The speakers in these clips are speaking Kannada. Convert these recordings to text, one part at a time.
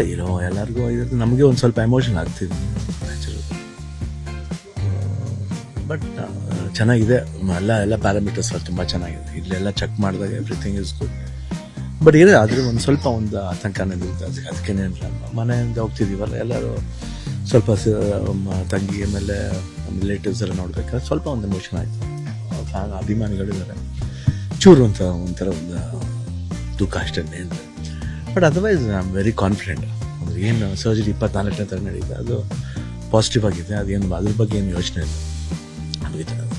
ಏನೋ ಇರೋ ಎಲ್ಲರಿಗೂ ಇದ್ರೆ ನಮಗೆ ಒಂದು ಸ್ವಲ್ಪ ಎಮೋಷನ್ ಆಗ್ತಿದೆ. ನ್ಯಾಚುರಲ್ ಬಟ್ ಚೆನ್ನಾಗಿದೆ. ಎಲ್ಲ ಎಲ್ಲ ಪ್ಯಾರಾಮೀಟರ್ಸ್ ತುಂಬ ಚೆನ್ನಾಗಿದೆ. ಇಲ್ಲೆಲ್ಲ ಚೆಕ್ ಮಾಡಿದಾಗ ಎವ್ರಿಥಿಂಗ್ ಇಸ್ ಗುಡ್ ಬಟ್ ಇದೆ, ಆದರೆ ಒಂದು ಸ್ವಲ್ಪ ಒಂದು ಆತಂಕನೇ ನಿಲ್ತದೆ ಅದಕ್ಕೆ ಮನೆಯಿಂದ ಹೋಗ್ತಿದ್ದೀವಲ್ಲ ಎಲ್ಲರೂ, ಸ್ವಲ್ಪ ತಂಗಿ, ಆಮೇಲೆ ರಿಲೇಟಿವ್ಸ್ ಎಲ್ಲ ನೋಡ್ಬೇಕಾದ್ರೆ ಸ್ವಲ್ಪ ಒಂದು ಎಮೋಷನ್ ಆಯಿತು. ಅಭಿಮಾನಿಗಳಿದ್ದಾರೆ. ಚೂರು ಅಂತ ಒಂಥರ ಒಂದು ದುಃಖ ಅಷ್ಟೇ but otherwise I am very confident ಅಂದ್ರೆ ಏನು ಸರ್ಜರಿ ಇಪ್ಪತ್ನಾಲ್ಕನೇ ತರ ನಡೀತಾ ಅದು ಪಾಸಿಟಿವ್ ಆಗಿದೆ. ಅದೇನು ಅದ್ರ ಬಗ್ಗೆ ಏನು ಯೋಚನೆ ಇಲ್ಲ.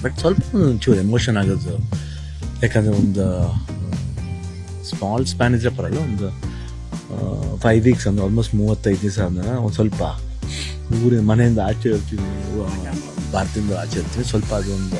ಬಟ್ ಸ್ವಲ್ಪ ಒಂಚೂರು ಎಮೋಷನ್ ಆಗೋದು. ಯಾಕಂದರೆ ಒಂದು ಸ್ಮಾಲ್ ಸ್ಪ್ಯಾನ್ ಇದ್ರೆ ಪರಲ್ಲ ಒಂದು ಫೈವ್ ವೀಕ್ಸ್ ಅಂದ್ರೆ ಆಲ್ಮೋಸ್ಟ್ ಮೂವತ್ತೈದು ದಿವಸ ಅಂದ್ರೆ ಒಂದು ಸ್ವಲ್ಪ ಊರಿನ ಮನೆಯಿಂದ ಆಚೆ ಇರ್ತೀವಿ ಭಾರತದಿಂದ ಆಚೆ ಇರ್ತೀವಿ ಸ್ವಲ್ಪ ಅದೊಂದು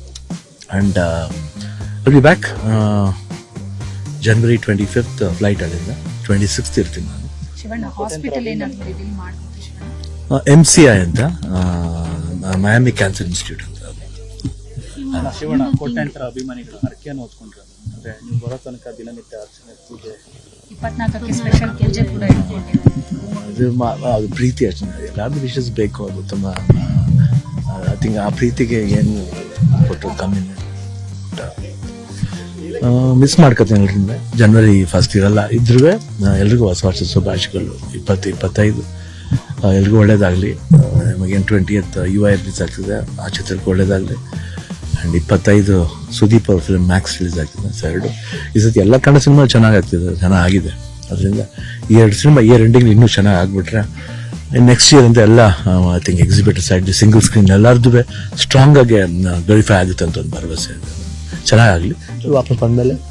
And will be back January twenty fifth flight ಅಲ್ಲಿಂದ. ಟ್ವೆಂಟಿ ಸಿಕ್ಸ್ತ್ ಇರ್ತೀನಿ ನಾನು. ಎಂ ಸಿ ಐ ಅಂತ ಮಯಾಮಿ ಕ್ಯಾನ್ಸರ್ ಇನ್ಸ್ಟಿಟ್ಯೂಟ್ ಅಂತ. ಶಿವಣ್ಣ ಕೋಟ್ಯಾಂತರ ಅಭಿಮಾನಿಗಳು ಹರಕೆಯನ್ನು ಓದ್ಕೊಂಡ್ರೆ ಅಂದ್ರೆ ನೀವು ಬರೋ ತನಕ ದಿನನಿತ್ಯ ಅರ್ಚನೆ ಪೂಜೆ. ಇಪ್ಪತ್ನಾಲ್ಕಕ್ಕೆ ಸ್ಪೆಷಲ್ ಪೂಜೆ ಕೂಡ ಇಟ್ಕೊಂಡಿದ್ದಾರೆ. ಅದು ಪ್ರೀತಿ ಅರ್ಚನೆ. ಎಲ್ಲಾರ್ದು ವಿಶಸ್ ಬೇಕು ಅದು ತುಂಬ ಐ ಥಿಂಕ್ ಆ ಪ್ರೀತಿಗೆ ಏನು ಕೊಟ್ಟು ಕಮ್ಮಿ ಮಿಸ್ ಮಾಡ್ಕೊತೀನಿ ಎಲ್ರಿಂದ ಜನವರಿ ಫಸ್ಟ್ ಇರಲ್ಲ ಇದ್ರೂ ಎಲ್ರಿಗೂ ಹೊಸ ವರ್ಷದ ಶುಭಾಶಯಗಳು. ಇಪ್ಪತ್ತು, ಇಪ್ಪತ್ತೈದು. ಎಲ್ರಿಗೂ ಒಳ್ಳೇದಾಗಲಿ. ನಮಗೇನು ಟ್ವೆಂಟಿ ಎತ್ ಯು ಐ ರಿಲೀಸ್ ಆಗ್ತಿದೆ, ಆ ಚಿತ್ರಕ್ಕೆ ಒಳ್ಳೇದಾಗಲಿ. ಆ್ಯಂಡ್ ಇಪ್ಪತ್ತೈದು ಸುದೀಪ್ ಅವ್ರ ಫಿಲ್ಮ್ ಮ್ಯಾಕ್ಸ್ ರಿಲೀಸ್ ಆಗ್ತಿದೆ, ಸೊ ಎರಡು. ಈ ಸತಿ ಎಲ್ಲ ಕನ್ನಡ ಸಿನಿಮಾ ಚೆನ್ನಾಗಿ ಆಗ್ತಿದೆ ಚೆನ್ನಾಗಿದೆ ಅದರಿಂದ ಈ ಎರಡು ಸಿನಿಮಾ, ಈ ಎಂಡಿಂಗ್ ಇನ್ನೂ ಚೆನ್ನಾಗಿ ಆಗ್ಬಿಟ್ರೆ ನೆಕ್ಸ್ಟ್ ಇಯರ್ ಅಂತ ಎಲ್ಲ I think exhibitor side single screen ಎಲ್ಲರದ್ದು ಸ್ಟ್ರಾಂಗಾಗಿ ವೆರಿಫೈ ಆಗುತ್ತೆ ಅಂತ ಒಂದು ಭರವಸೆ ಇದೆ. चला अगले। तो वापस पढ़ने लगे